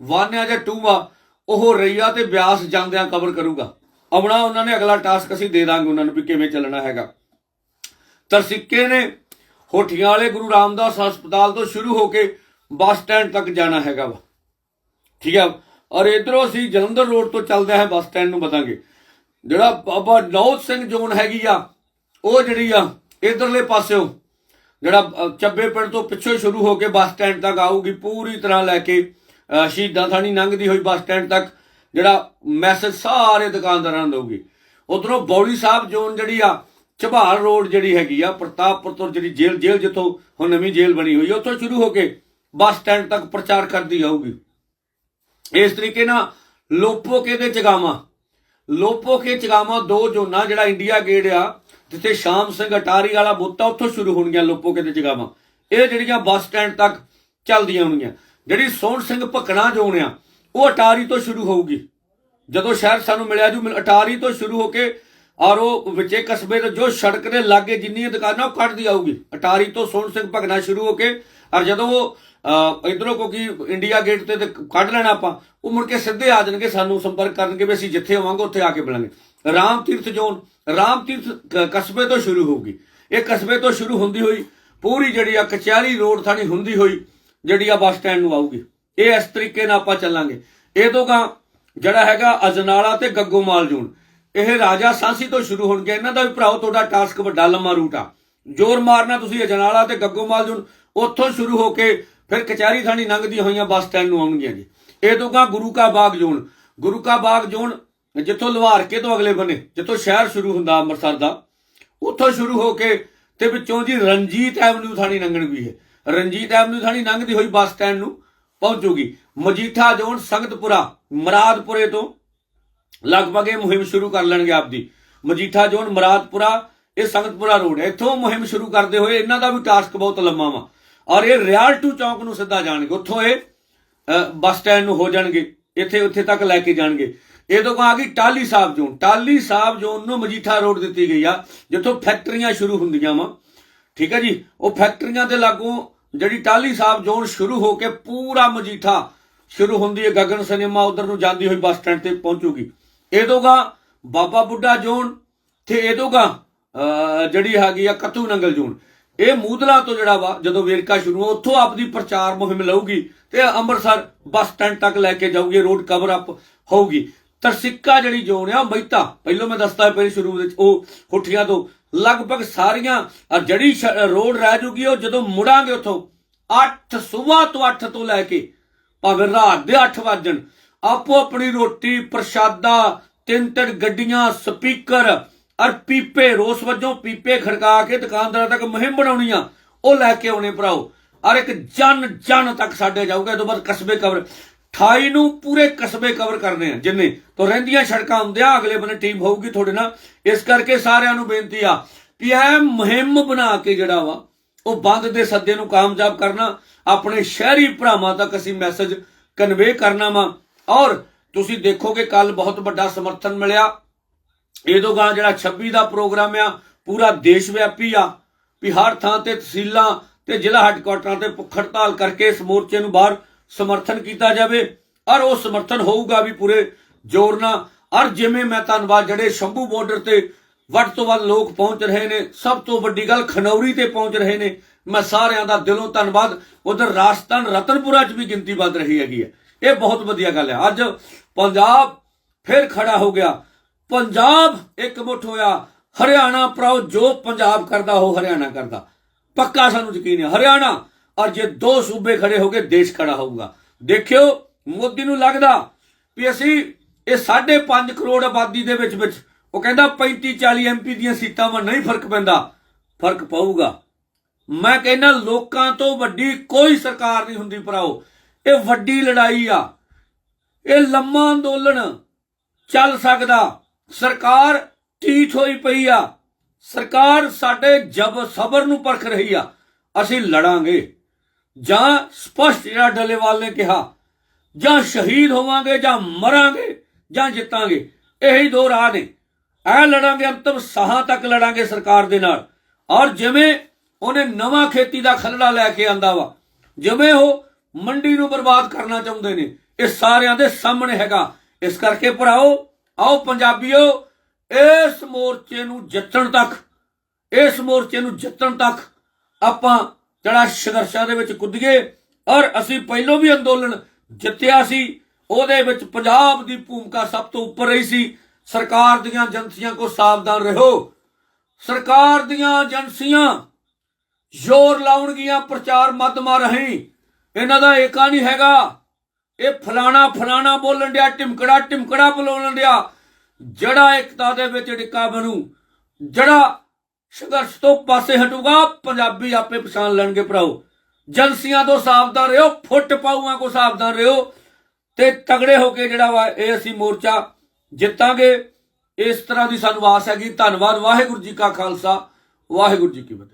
ਵਾਨਿਆ ਜਾਂ ਟੂਵਾ ਉਹ ਰਈਆ ਤੇ ਬਿਆਸ ਜਾਂਦਿਆਂ ਕਵਰ ਕਰੂਗਾ। ਆਉਣਾ ਉਹਨਾਂ ਨੇ, ਅਗਲਾ ਟਾਸਕ ਅਸੀਂ ਦੇ ਦਾਂਗੇ ਉਹਨਾਂ ਨੂੰ ਵੀ ਕਿਵੇਂ ਚੱਲਣਾ ਹੈਗਾ। ਤਰਸਿੱਕੇ ਨੇ ਹੋਠੀਆਂ ਵਾਲੇ ਗੁਰੂ ਰਾਮਦਾਸ ਹਸਪਤਾਲ ਤੋਂ ਸ਼ੁਰੂ ਹੋ ਕੇ ਬੱਸ ਸਟੈਂਡ ਤੱਕ ਜਾਣਾ ਹੈਗਾ ਵਾ। ਠੀਕ ਹੈ ਔਰ ਇਧਰੋਂ ਅਸੀਂ ਜਲੰਧਰ ਰੋਡ ਤੋਂ ਚੱਲਦੇ ਹਾਂ ਬੱਸ ਸਟੈਂਡ ਨੂੰ ਬਤਾਂਗੇ। ਜਿਹੜਾ ਬਾਬਾ ਨੌਤ ਸਿੰਘ ਜ਼ੋਨ ਹੈਗੀ ਆ, ਉਹ ਜਿਹੜੀ ਆ ਇਧਰਲੇ ਪਾਸਿਓਂ ਜਿਹੜਾ ਚੱਬੇ ਪਿੰਡ ਤੋਂ ਪਿੱਛੋਂ ਸ਼ੁਰੂ ਹੋ ਕੇ ਬੱਸ ਸਟੈਂਡ ਤੱਕ ਆਊਗੀ, ਪੂਰੀ ਤਰ੍ਹਾਂ ਲੈ ਕੇ ਸ਼ਹੀਦਾਂ ਥਾਣੀ ਲੰਘਦੀ ਹੋਈ ਬੱਸ ਸਟੈਂਡ ਤੱਕ ਜਿਹੜਾ ਮੈਸੇਜ ਸਾਰੇ ਦੁਕਾਨਦਾਰਾਂ ਨੂੰ ਦਊਗੀ। ਉਧਰੋਂ ਬੌੜੀ ਸਾਹਿਬ ਜ਼ੋਨ ਜਿਹੜੀ ਆ ਝਬਾਲ ਰੋਡ ਜਿਹੜੀ ਹੈਗੀ ਆ, ਪ੍ਰਤਾਪਪੁਰ ਤੋਂ ਜਿਹੜੀ ਜੇਲ੍ਹ ਜੇਲ੍ਹ ਜਿੱਥੋਂ ਹੁਣ ਨਵੀਂ ਜੇਲ੍ਹ ਬਣੀ ਹੋਈ ਉੱਥੋਂ ਸ਼ੁਰੂ ਹੋ ਕੇ ਬੱਸ ਸਟੈਂਡ ਤੱਕ ਪ੍ਰਚਾਰ ਕਰਦੀ ਆਊਗੀ। ਇਸ ਤਰੀਕੇ ਨਾਲ ਲੋਪੋਕੇ ਦੇ ਚਗਾਵਾ ਲੋਪੋਕੇ ਚਗਾਵਾ ਦੋ ਜ਼ੋਨਾਂ, ਜਿਹੜਾ ਇੰਡੀਆ ਗੇਟ ਆ ਜਿੱਥੇ ਸ਼ਾਮ ਸਿੰਘ ਅਟਾਰੀ ਵਾਲਾ ਬੁੱਤਾ ਉੱਥੋਂ ਸ਼ੁਰੂ ਹੋਣਗੀਆਂ ਲੋਪੋ ਕਿਤੇ ਚਗਾਵਾ ਇਹ ਜਿਹੜੀਆਂ ਬੱਸ ਸਟੈਂਡ ਤੱਕ ਚੱਲਦੀਆਂ ਹੋਣਗੀਆਂ। ਜਿਹੜੀ ਸੋਹਣ ਸਿੰਘ ਭਕਣਾ ਜ਼ੋਨ ਆ ਉਹ ਅਟਾਰੀ ਤੋਂ ਸ਼ੁਰੂ ਹੋਊਗੀ। ਜਦੋਂ ਸ਼ਹਿਰ ਸਾਨੂੰ ਮਿਲਿਆ ਜੂ ਅਟਾਰੀ ਤੋਂ ਸ਼ੁਰੂ ਹੋ ਕੇ ਔਰ ਉਹ ਵਿੱਚੇ ਕਸਬੇ ਦੇ ਜੋ ਸੜਕ ਦੇ ਲਾਗੇ ਜਿੰਨੀਆਂ ਦੁਕਾਨਾਂ ਉਹ ਕੱਢਦੀ ਆਊਗੀ। ਅਟਾਰੀ ਤੋਂ ਸੋਹਣ ਸਿੰਘ ਭਗਣਾ ਸ਼ੁਰੂ ਹੋ ਕੇ ਔਰ ਜਦੋਂ ਉਹ ਅਹ, ਇੱਧਰੋਂ ਕਿਉਂਕਿ ਇੰਡੀਆ ਗੇਟ ਤੇ ਤੇ ਕੱਢ ਲੈਣਾ ਆਪਾਂ ਉਹ ਮੁੜ ਕੇ ਸਿੱਧੇ ਆ ਜਾਣਗੇ ਸਾਨੂੰ ਸੰਪਰਕ ਕਰਨਗੇ ਵੀ ਅਸੀਂ ਜਿੱਥੇ ਹੋਵਾਂਗੇ ਉੱਥੇ ਆ ਕੇ ਮਿਲਾਂਗੇ। ਰਾਮ ਤੀਰਥ ਜ਼ੋਨ ਰਾਮ ਤੀਰਥ ਕਸਬੇ ਤੋਂ ਸ਼ੁਰੂ ਹੋਊਗੀ। ਇਹ ਕਸਬੇ ਤੋਂ ਸ਼ੁਰੂ ਹੁੰਦੀ ਹੋਈ, ਪੂਰੀ ਜਿਹੜੀ ਆ ਕਚਹਿਰੀ ਰੋਡ ਥਾਣੀ ਹੁੰਦੀ ਹੋਈ, ਜਿਹੜੀ ਆ ਬੱਸ ਸਟੈਂਡ ਨੂੰ ਆਊਗੀ। ਇਹ ਇਸ ਤਰੀਕੇ ਨਾਲ ਆਪਾਂ ਚੱਲਾਂਗੇ। ਇਹ ਤੋਂ ਗਾ ਜਿਹੜਾ ਹੈਗਾ ਅਜਨਾਲਾ ਤੇ ਗੱਗੋਮਾਲ ਜ਼ੋਨ। ਇਹ ਰਾਜਾ ਸਾਂਸੀ ਤੋਂ ਸ਼ੁਰੂ ਹੋਣਗੇ। ਇਹਨਾਂ ਦਾ ਵੀ ਭਰਾਓ, ਤੁਹਾਡਾ ਟਾਸਕ ਵੱਡਾ ਲੰਮਾ ਰੂਟ ਆ। ਜ਼ੋਰ ਮਾਰਨਾ ਤੁਸੀਂ ਅਜਨਾਲਾ ਤੇ ਗੱਗੋਮਾਲ ਜ਼ੋਨ। ਉੱਥੋਂ ਸ਼ੁਰੂ ਹੋ ਕੇ ਫਿਰ ਕਚਹਿਰੀ ਥਾਣੀ ਲੰਘਦੀਆਂ ਹੋਈਆਂ ਬੱਸ ਸਟੈਂਡ ਨੂੰ ਆਉਣਗੀਆਂ ਜੀ। ਇਹ ਤੋਂ ਗਾ ਗੁਰੂ ਕਾ ਬਾਗ ਜ਼ੋਨ। ਗੁਰੂ ਕਾ ਬਾਗ ਜ਼ੋਨ ਜਿੱਥੋਂ ਲੁਹਾਰਕੇ ਤੋਂ ਅਗਲੇ ਬੰਨੇ ਜਿੱਥੋਂ ਸ਼ਹਿਰ ਸ਼ੁਰੂ ਹੁੰਦਾ ਅੰਮ੍ਰਿਤਸਰ ਦਾ, ਉੱਥੋਂ ਸ਼ੁਰੂ ਹੋ ਕੇ ਤੇ ਵਿੱਚੋਂ ਜੀ ਰਣਜੀਤ ਐਵਨਿਊ ਥਾਣੀ ਲੰਘਣ ਵੀ ਹੈ। ਰਣਜੀਤ ਐਵਨਿਊ ਥਾਣੀ ਲੰਘਦੀ ਹੋਈ ਬੱਸ ਸਟੈਂਡ ਨੂੰ ਪਹੁੰਚੂਗੀ। ਮਜੀਠਾ ਜ਼ੋਨ ਸੰਗਤਪੁਰਾ, ਮਰਾਦਪੁਰੇ ਤੋਂ ਲਗਭਗ ਇਹ ਮੁਹਿੰਮ ਸ਼ੁਰੂ ਕਰ ਲੈਣਗੇ ਆਪਦੀ। ਮਜੀਠਾ ਜ਼ੋਨ, ਮਰਾਦਪੁਰਾ, ਇਹ ਸੰਗਤਪੁਰਾ ਰੋਡ ਹੈ। ਇੱਥੋਂ ਮੁਹਿੰਮ ਸ਼ੁਰੂ ਕਰਦੇ ਹੋਏ ਇਹਨਾਂ ਦਾ ਵੀ ਟਾਸਕ ਬਹੁਤ ਲੰਮਾ ਵਾ। ਔਰ ਇਹ ਰਿਆਲ ਟੂ ਚੌਂਕ ਨੂੰ ਸਿੱਧਾ ਜਾਣਗੇ। ਉੱਥੋਂ ਇਹ ਬੱਸ ਸਟੈਂਡ ਨੂੰ ਹੋ ਜਾਣਗੇ। ਇੱਥੇ, ਉੱਥੇ ਤੱਕ ਲੈ ਕੇ ਜਾਣਗੇ। ਇਹ ਤੋਂ ਆ ਗਈ ਟਾਲੀ ਸਾਹਿਬ ਜ਼ੋਨ। ਟਾਲੀ ਸਾਹਿਬ ਜ਼ੋਨ ਨੂੰ ਮਜੀਠਾ ਰੋਡ ਦਿੱਤੀ ਗਈ ਆ ਜਿੱਥੋਂ ਫੈਕਟਰੀਆਂ ਸ਼ੁਰੂ ਹੁੰਦੀਆਂ ਵਾ। ਠੀਕ ਹੈ ਜੀ? ਉਹ ਫੈਕਟਰੀਆਂ ਦੇ ਲਾਗੋਂ ਜਿਹੜੀ ਟਾਲੀ ਸਾਹਿਬ ਜ਼ੋਨ ਸ਼ੁਰੂ ਹੋ ਕੇ ਪੂਰਾ ਮਜੀਠਾ ਸ਼ੁਰੂ ਹੁੰਦੀ ਹੈ ਗਗਨ ਸਿਨੇਮਾ ਉਧਰ ਨੂੰ ਜਾਂਦੀ ਹੋਈ ਬੱਸ ਸਟੈਂਡ ਤੇ ਪਹੁੰਚੂਗੀ। ਇਹਦੋਗਾ ਬਾਬਾ ਬੁੱਢਾ ਜ਼ੋਨ ਤੇ ਇਹਦੋਗਾ ਅਹ, ਜਿਹੜੀ ਹੈਗੀ ਆ ਕਤੂ ਨੰਗਲ ਜ਼ੋਨ। ਇਹ ਮੂਦਲਾ ਤੋਂ ਜਿਹੜਾ ਵਾ ਜਦੋਂ ਵੇਰਕਾ ਸ਼ੁਰੂ ਹੋ ਉੱਥੋਂ ਆਪਦੀ ਪ੍ਰਚਾਰ ਮੁਹਿੰਮ ਲਊਗੀ ਤੇ ਅੰਮ੍ਰਿਤਸਰ ਬੱਸ ਸਟੈਂਡ ਤੱਕ ਲੈ ਕੇ ਜਾਊਗੀ ਰੋਡ ਕਵਰ ਅਪ ਹੋਊਗੀ। ਤਰਸਿੱਕਾ ਜਿਹੜੀ ਜ਼ੋਨ ਆ ਮਹਿਤਾ। ਪਹਿਲਾਂ ਮੈਂ ਦੱਸਦਾ ਪਹਿਲੇ ਸ਼ੁਰੂ ਵਿੱਚ, ਉਹ ਹੁੱਠੀਆਂ ਤੋਂ। ਲਗਭਗ ਸਾਰੀਆਂ, ਅਹ ਜਿਹੜੀ ਰੋਡ ਰਹਿ ਜੂਗੀ, ਉਹ ਜਦੋਂ ਮੁੜਾਂਗੇ ਉੱਥੋਂ 8 ਸਵੇਰ ਤੋਂ 8 ਤੋਂ ਲੈ ਕੇ, ਭਾਵੇਂ ਰਾਤ ਦੇ 8 ਵਜਣ ਆਪੋ ਆਪਣੀ ਰੋਟੀ, ਪ੍ਰਸ਼ਾਦਾ ਤਿੰਨ ਤਿੰਨ ਗੱਡੀਆਂ, ਸਪੀਕਰ, ਅਰ ਪੀਪੇ, ਰੋਸ ਵਜੋਂ ਪੀਪੇ ਖੜਕਾ ਕੇ ਦੁਕਾਨਦਾਰਾਂ ਤੱਕ ਮੁਹਿੰਮ ਬਣਾਉਣੀ ਆ, ਉਹ ਲੈ ਕੇ ਆਉਣੇ ਭਰਾਓ। ਅਰ ਇੱਕ ਜਨ ਜਨ ਤੱਕ ਸਾਡੇ ਜਾਊਗਾ, ਇਹ ਤੋਂ ਬਾਅਦ ਕਸਬੇ ਕਵਰ। 28 ਨੂੰ ਪੂਰੇ ਕਸਬੇ ਕਵਰ ਕਰਨੇ ਆ, ਜਿੰਨੇ? ਤੋਂ ਰਹਿੰਦੀਆਂ ਸੜਕਾਂ ਹੁੰਦਿਆਂ ਅਗਲੇ ਬੰਨੇ ਟੀਮ ਹੋਊਗੀ ਤੁਹਾਡੇ ਨਾਲ। ਇਸ ਕਰਕੇ ਸਾਰਿਆਂ ਨੂੰ ਬੇਨਤੀ ਆ ਕਿ ਇਹ ਮੁਹਿੰਮ ਬਣਾ ਕੇ ਜਿਹੜਾ ਵਾ, ਉਹ ਬੰਦ ਦੇ ਸੱਦੇ ਨੂੰ ਕਾਮਯਾਬ ਕਰਨਾ, ਆਪਣੇ ਸ਼ਹਿਰੀ ਭਰਾਵਾਂ ਤੱਕ ਅਸੀਂ ਮੈਸੇਜ ਕਨਵੇ ਕਰਨਾ ਵਾ। ਔਰ ਤੁਸੀਂ ਦੇਖੋਗੇ ਕੱਲ ਬਹੁਤ ਵੱਡਾ ਸਮਰਥਨ ਮਿਲਿਆ। ਇਹਦੋਂ ਗਾਂ ਜਿਹੜਾ 26 ਦਾ ਪ੍ਰੋਗਰਾਮ ਆ, ਪੂਰਾ ਦੇਸ਼ ਵਿਆਪੀ ਆ। ਵੀ ਹਰ ਥਾਂ ਤੇ ਤਹਿਸੀਲਾਂ ਤੇ ਜ਼ਿਲ੍ਹਾ ਹੈੱਡਕੁਆਟਰਾਂ ਤੇ ਭੁੱਖ ਹੜਤਾਲ ਕਰਕੇ ਇਸ ਮੋਰਚੇ ਨੂੰ ਬਾਹਰ ਸਮਰਥਨ ਕੀਤਾ ਜਾਵੇ। ਔਰ ਉਹ ਸਮਰਥਨ ਹੋਊਗਾ ਵੀ ਪੂਰੇ ਜ਼ੋਰ ਨਾਲ। ਔਰ ਜਿਵੇਂ ਮੈਂ ਧੰਨਵਾਦ ਜਿਹੜੇ ਸ਼ੰਭੂ ਬਾਰਡਰ ਤੇ ਵੱਧ ਤੋਂ ਵੱਧ ਲੋਕ ਪਹੁੰਚ ਰਹੇ ਨੇ, ਸਭ ਤੋਂ ਵੱਡੀ ਗੱਲ ਖਨੌਰੀ ਤੇ ਪਹੁੰਚ ਰਹੇ ਨੇ। ਮੈਂ ਸਾਰਿਆਂ ਦਾ ਦਿਲੋਂ ਧੰਨਵਾਦ। ਉਧਰ ਰਾਜਸਥਾਨ ਰਤਨਪੁਰਾ 'ਚ ਵੀ ਗਿਣਤੀ ਵੱਧ ਰਹੀ ਹੈਗੀ ਹੈ। ਇਹ ਬਹੁਤ ਵਧੀਆ ਗੱਲ ਹੈ। ਅੱਜ ਪੰਜਾਬ ਫਿਰ ਖੜਾ ਹੋ ਗਿਆ। ਪੰਜਾਬ ਇੱਕ ਮੁੱਠ ਹੋਇਆ। ਹਰਿਆਣਾ ਪ੍ਰਾਉ ਜੋ ਪੰਜਾਬ ਕਰਦਾ, ਉਹ ਹਰਿਆਣਾ ਕਰਦਾ। ਪੱਕਾ ਸਾਨੂੰ ਯਕੀਨ ਹੈ। ਹਰਿਆਣਾ ਔਰ ਜੇ ਦੋ ਸੂਬੇ ਖੜੇ ਹੋ ਗਏ ਦੇਸ਼ ਖੜਾ ਹੋਊਗਾ। ਦੇਖਿਓ, ਮੋਦੀ ਨੂੰ ਲੱਗਦਾ ਵੀ ਅਸੀਂ ਇਹ 5.5 ਕਰੋੜ ਆਬਾਦੀ ਦੇ ਵਿੱਚ ਵਿੱਚ, ਉਹ ਕਹਿੰਦਾ 35 40 ਐਮਪੀ ਦੀਆਂ ਸੀਟਾਂ 'ਚ ਨਹੀਂ ਫ਼ਰਕ ਪੈਂਦਾ, ਫ਼ਰਕ ਪਊਗਾ। ਮੈਂ ਕਹਿੰਦਾ ਲੋਕਾਂ ਤੋਂ ਵੱਡੀ ਕੋਈ ਸਰਕਾਰ ਨਹੀਂ ਹੁੰਦੀ ਭਰਾਓ। ਇਹ ਵੱਡੀ ਲੜਾਈ ਆ। ਇਹ ਲੰਮਾ ਅੰਦੋਲਨ ਚੱਲ ਸਕਦਾ। ਸਰਕਾਰ ਢੀਠ ਹੋਈ ਪਈ ਆ। ਸਰਕਾਰ ਸਾਡੇ ਜਬ ਸਬਰ ਨੂੰ ਪਰਖ ਰਹੀ ਆ। ਅਸੀਂ ਲੜਾਂਗੇ। ਜਾਂ ਸਪਸ਼ਟ ਜਿਹੜਾ ਡੱਲੇਵਾਲ ਨੇ ਕਿਹਾ, ਜਾਂ ਸ਼ਹੀਦ ਹੋਵਾਂਗੇ ਜਾਂ ਮਰਾਂਗੇ ਜਾਂ ਜਿੱਤਾਂਗੇ, ਇਹੀ ਦੋ ਰਾਹ ਨੇ। ਐ ਲੜਾਂਗੇ, ਅੰਤਮ ਸਾਹਾਂ ਤੱਕ ਲੜਾਂਗੇ ਸਰਕਾਰ ਦੇ ਨਾਲ। ਔਰ ਜਿਵੇਂ ਉਹਨੇ ਨਵਾਂ ਖੇਤੀ ਦਾ ਖਲੜਾ ਲੈ ਕੇ ਆਂਦਾ ਵਾ, ਜਿਵੇਂ ਉਹ ਮੰਡੀ ਨੂੰ ਬਰਬਾਦ ਕਰਨਾ ਚਾਹੁੰਦੇ ਨੇ, ਇਹ ਸਾਰਿਆਂ ਦੇ ਸਾਹਮਣੇ ਹੈਗਾ। ਇਸ ਕਰਕੇ ਭਰਾਓ, ਆਓ ਪੰਜਾਬੀਓ, ਇਸ ਮੋਰਚੇ ਨੂੰ ਜਿੱਤਣ ਤੱਕ, ਇਸ ਮੋਰਚੇ ਨੂੰ ਜਿੱਤਣ ਤੱਕ ਆਪਾਂ ਜਿਹੜਾ ਸੰਘਰਸ਼ਾਂ ਦੇ ਵਿੱਚ ਕੁੱਦੀਏ ਔਰ ਅਸੀਂ ਪਹਿਲੋਂ ਵੀ ਅੰਦੋਲਨ ਜਿੱਤਿਆ ਸੀ, ਉਹਦੇ ਵਿੱਚ ਪੰਜਾਬ ਦੀ ਭੂਮਿਕਾ ਸਭ ਤੋਂ ਉੱਪਰ ਰਹੀ ਸੀ। ਸਰਕਾਰ ਦੀਆਂ ਏਜੰਸੀਆਂ ਕੋ ਸਾਵਧਾਨ ਰਹੋ। ਸਰਕਾਰ ਦੀਆਂ ਏਜੰਸੀਆਂ ਜ਼ੋਰ ਲਾਉਣਗੀਆਂ, ਪ੍ਰਚਾਰ ਮਾਧਮਾਂ ਰਹੀ। ਇਹਨਾਂ ਦਾ ਏਕਾ ਨਹੀਂ ਹੈਗਾ। ਇਹ ਫਲਾਣਾ ਫਲਾਣਾ ਬੋਲਣ ਡਿਆ ਟਿਮਕੜਾ ਟਿਮਕੜਾ ਬੋਲਣ ਡਿਆ। ਜਿਹੜਾ ਇਕਤਾ ਦੇ ਵਿੱਚ ਡਿੱਕਾ ਬਣੂ, ਜਿਹੜਾ ਸੰਘਰਸ਼ ਤੋਂ ਪਾਸੇ ਹਟੂਗਾ, ਪੰਜਾਬੀ ਆਪੇ ਪਛਾਣ ਲੈਣਗੇ ਭਰਾਓ। ਏਜੰਸੀਆਂ ਤੋਂ ਸਾਵਧਾਨ ਰਹੋ, ਫੁੱਟ ਪਾਊਆਂ ਕੋ ਸਾਵਧਾਨ ਰਹੋ ਤੇ ਤਗੜੇ ਹੋ ਕੇ ਜਿਹੜਾ ਵਾ ਇਹ ਅਸੀਂ ਮੋਰਚਾ ਜਿੱਤਾਂਗੇ। ਇਸ ਤਰ੍ਹਾਂ ਦੀ ਸਾਨੂੰ ਆਸ ਹੈਗੀ। ਧੰਨਵਾਦ। ਵਾਹਿਗੁਰੂ ਜੀ ਕਾ ਖਾਲਸਾ। ਵਾਹਿਗੁਰੂ ਜੀ ਕੀ ਫਤਿਹ।